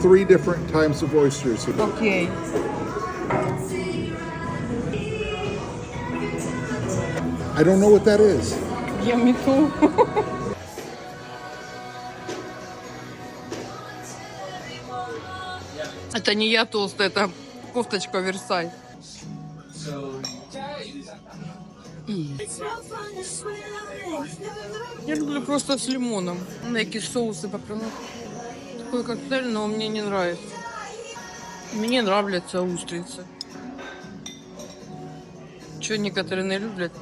three different types of oysters here. Окей. I don't know what that is. Я мету. Это не я толстая, это кофточка Версай. Я люблю просто с лимоном. На якісь соусы попряну. Такой коктейль, но мне не нравится. Мне нравятся устрицы. Что некоторые не любят?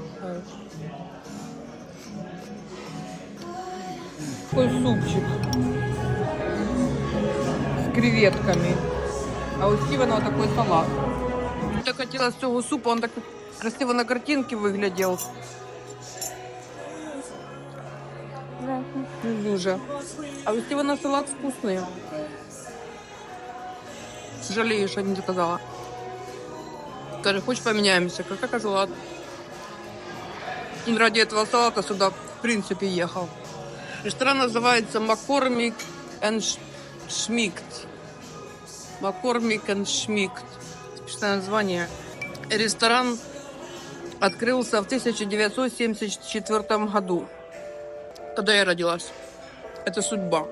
Такой супчик с креветками. А у Стивена вот такой салат. Я хотела з цього супу, он так красиво на картинке выглядел. Не дуже. А у Стивена салат вкусный. Жалею, что не заказала. Скажи, хочешь поменяемся? Как кажу, ладно. Он ради этого салата сюда, в принципе, ехал. Ресторан называется Маккормик and Шмикт. Маккормик and Шмикт. Спешное название. Ресторан открылся в 1974 году, когда я родилась. Это судьба.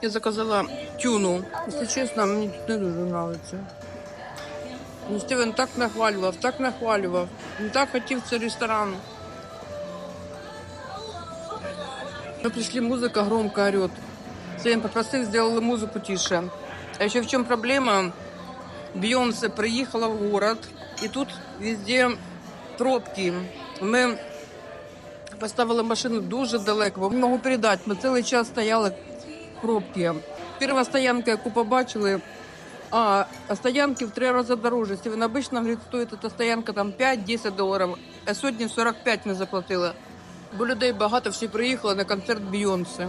Я заказала тюну. Если честно, мне не дуже нравится. Ну, Стивен так нахвалював, так нахвалював. Він так хотів цей ресторан. Мы пришли, музыка громко орет. Сейм попросил, сделали музыку тише. А еще в чем проблема? Бейонсе приехала в город, и тут везде пробки. Ми поставили машину дуже далеко. Не можу передати, ми цілий час стояли в пробки. Перша стоянка, яку побачили, а, стоянки в три рази дороже. Стивен обычно говорит, стоит эта стоянка там 5-10 доларів, а сьогодні 45 ми заплатили. Бо людей багато, всі приїхали на концерт Бейонсе.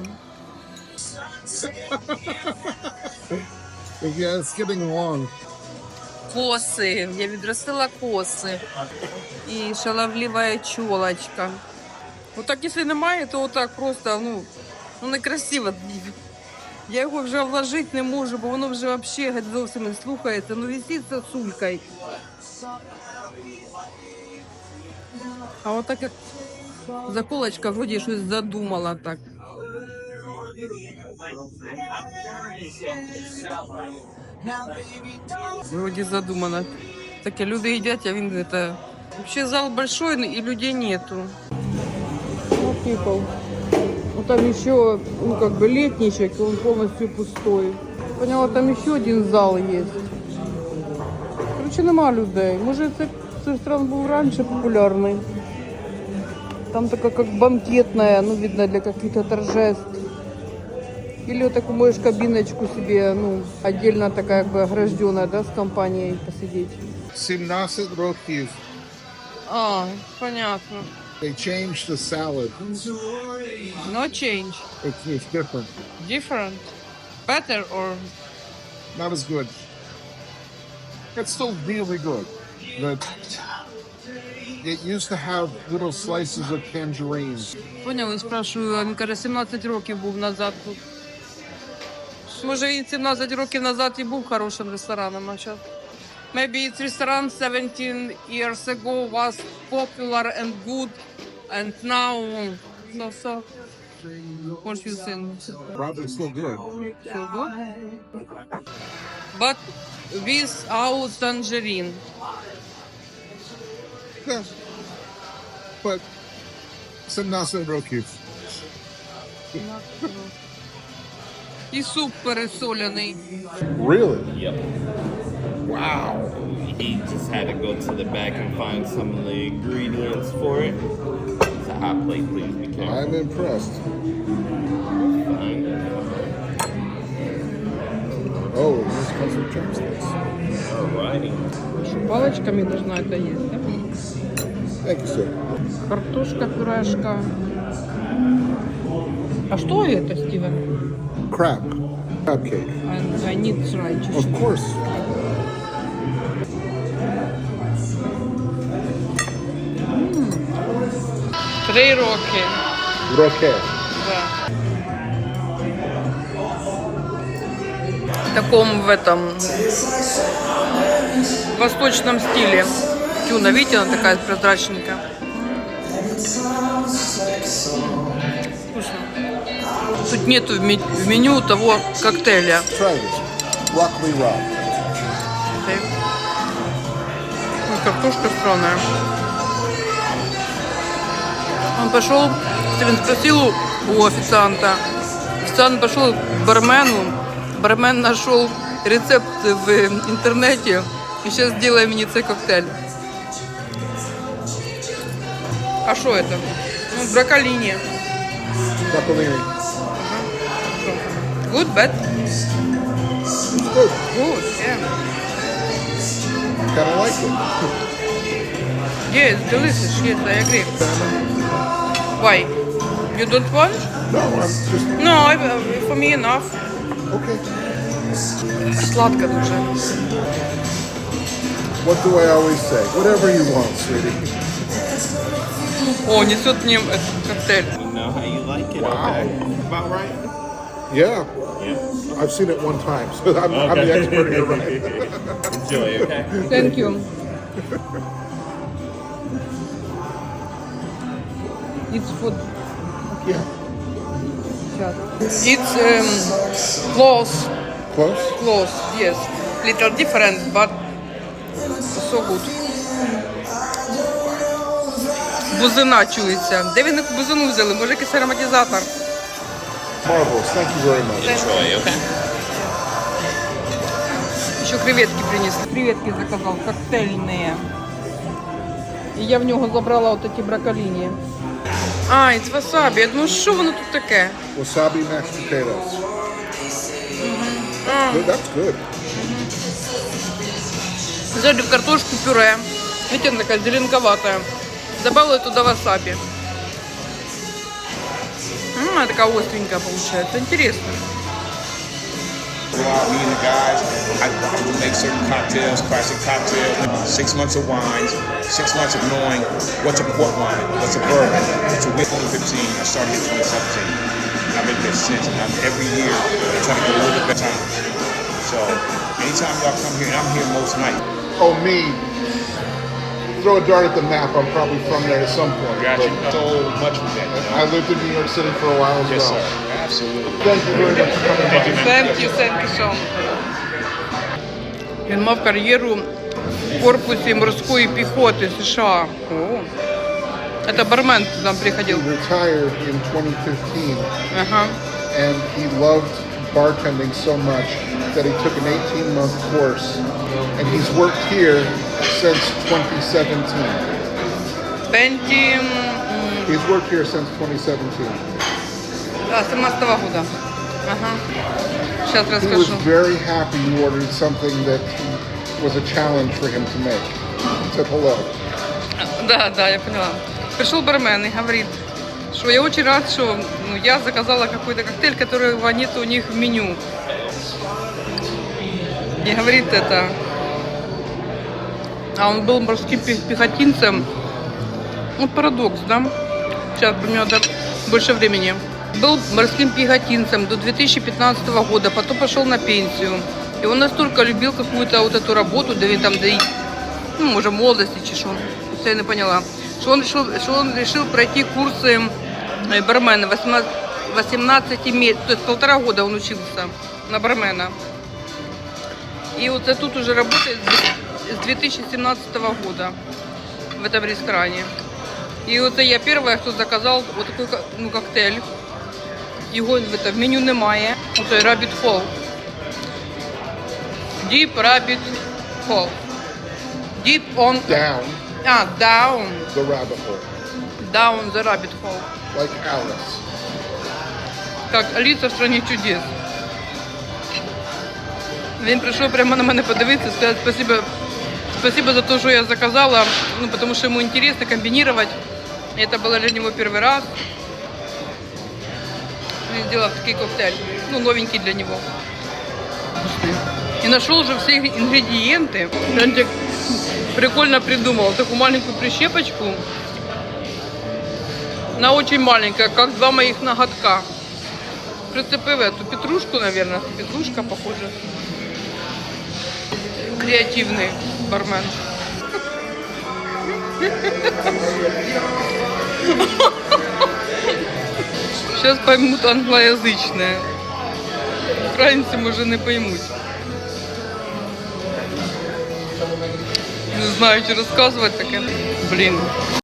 Yeah, it's getting long. Коси, я відростила коси. І шаловлива чолочка. Отак, якщо немає, то отак просто, ну, ну некрасиво. Я його вже вложити не можу, бо воно вже взагалі геть зовсім не слухається. Ну висить сосулькою. А отак як заколочка вроді щось задумала так. Вроде задумано. Таке люди їдять, а він это... Вообще зал большой, и людей нету. People. Ну, там еще, ну, как бы летничек, он полностью пустой. Поняла, там еще один зал есть. Короче, нема людей. Може, це цей ресторан був раніше популярний. Там такая как банкетная, ну, видно, для каких-то торжеств. Или вот такую можешь кабиночку себе, ну, отдельно такая как бы огражденная, да, с компанией посидеть. 17 років. А, понятно. They changed the salad. No change. It's, it's different. Different. Better or Not as good. It's still really good. But it used to have little slices of tangerines. Поняли, спрашиваю, а він каже, 17 років був назад тут. Може, він 17 років назад і був хорошим рестораном, а зараз. Maybe it's restaurant 17 years ago was popular and good, and now so so. What you think? Probably still good. So good? But without tangerine. Yeah. But 17 років. І суп пересолений. Really? Yep. Wow. He just had to go to the back and find some of the ingredients for it. It's a hot plate, please be careful. I'm impressed. Fine. Oh, this comes with chopsticks. Alrighty. Палочками должна это есть, да? Thank you, sir. Картошка, пюрешка. А что это, Стивен? Crab. Crab cake. I, I need try Of чуть-чуть. course. Три роки. Роке. Да. в таком в этом восточном стиле. Тюна, видите, она такая прозрачненькая. Вкусно. Тут нету в ме- в меню того коктейля. Картошка странная. Он пошел, Стивен спросил у- официанта. Официант пошел к бармену. Бармен нашел рецепт в интернете. И сейчас сделаем мне цей коктейль. А что это? Ну, брокколини. Broccolini. Good, bad? Good. Good, yeah. Kind of like it. Yes, delicious. Yes, I agree. Why? You don't want? No, I'm just No, I, uh, for me enough. okay. Сладко дуже. What do I always say? Whatever you want, sweetie. О, несет мне этот коктейль. You know how you like it? Wow. Okay. About right? Yeah, Yeah. I've seen it one time, so I'm, I'm the expert here, right? Enjoy, okay? Thank you. It's food. Yeah. It's um, close, Close. close, yes. Little different, but so good. Бузина чується. Де ви бузину взяли? Може якийсь ароматизатор? Marvelous. Thank you very much. Enjoy, okay? Еще креветки принесли. Креветки заказал, коктейльные. І я в нього забрала от эти брокколини. А, це васабі. Ну що воно тут таке? Wasabi mashed potatoes. Good, that's good. Взяли картошку пюре. Видите, она такая зеленковатая. Добавила туда васаби. М, она такая остренькая получается. Интересно. Go out, me and the guys, I, I would make certain cocktails, classic cocktails, six months of wines, six months of knowing what's a port wine, what's a bourbon, what's a whiskey. 2015, I started in 2017. I've been here since, and I'm, every year I try to get a little bit better. So anytime y'all come here, and I'm here most nights. Oh, me Throw a dart at the map. I'm probably from there at some point. Got you but so much with that. You know? I lived in New York City for a while as Yes, well. sir. Absolutely. Thank you very much for coming by. Thank you, thank you so much. Він мав кар'єру в корпусі морської піхоти США. О. Это бармен к нам приходил. He retired in 2015, Ага. and he loved bartending so much that he took an 18-month course, and he's worked here since 2017. Пенті м, He's worked here since 2017. а, 17 года. Ага. Сейчас He was расскажу. very happy you ordered something that was a challenge for him to make. He said hello. Да, да, я поняла. Пришел бармен и говорит, что я очень рад, что ну, я заказала какой-то коктейль, которого нет у них в меню. И говорит это, а он был морским пе- пехотинцем. Ну, парадокс, да? Сейчас бы мне надо больше времени. Был морским пехотинцем до 2015 года, потом пошел на пенсию. И он настолько любил какую-то вот эту работу, да и там, да и, ну, может, молодости, це я не поняла, что он решил, что он решил пройти курсы э, бармена 18, 18 месяцев, то есть полтора года он учился на бармена. И вот я тут уже работает с с 2017 года в этом ресторане. И вот я первая, кто заказал вот такой ко- ну, коктейль. Його в, это, в меню немає. Отой Rabbit Hole. Deep Rabbit Hole. Deep on... Down А, down. the rabbit hole, Down the Rabbit Hole. like Alice. Как Аліса в страні чудес. Він прийшов прямо на мене подивитися, сказати спасибо, спасибо за те, що я заказала, ну, потому что ему интересно комбинировать. И это было для него первый раз. Он сделал такой коктейль, ну, новенький для него. И нашел уже все ингредиенты. Он так прикольно придумал такую маленькую прищепочку. Она очень маленькая, как два моих ноготка. Прицепив эту петрушку, наверное, петрушка похожа. креативный бармен. Сейчас поймут англоязычные. Украинцы, може, не поймуть. Не знаю, чи розказувати таке. Блін.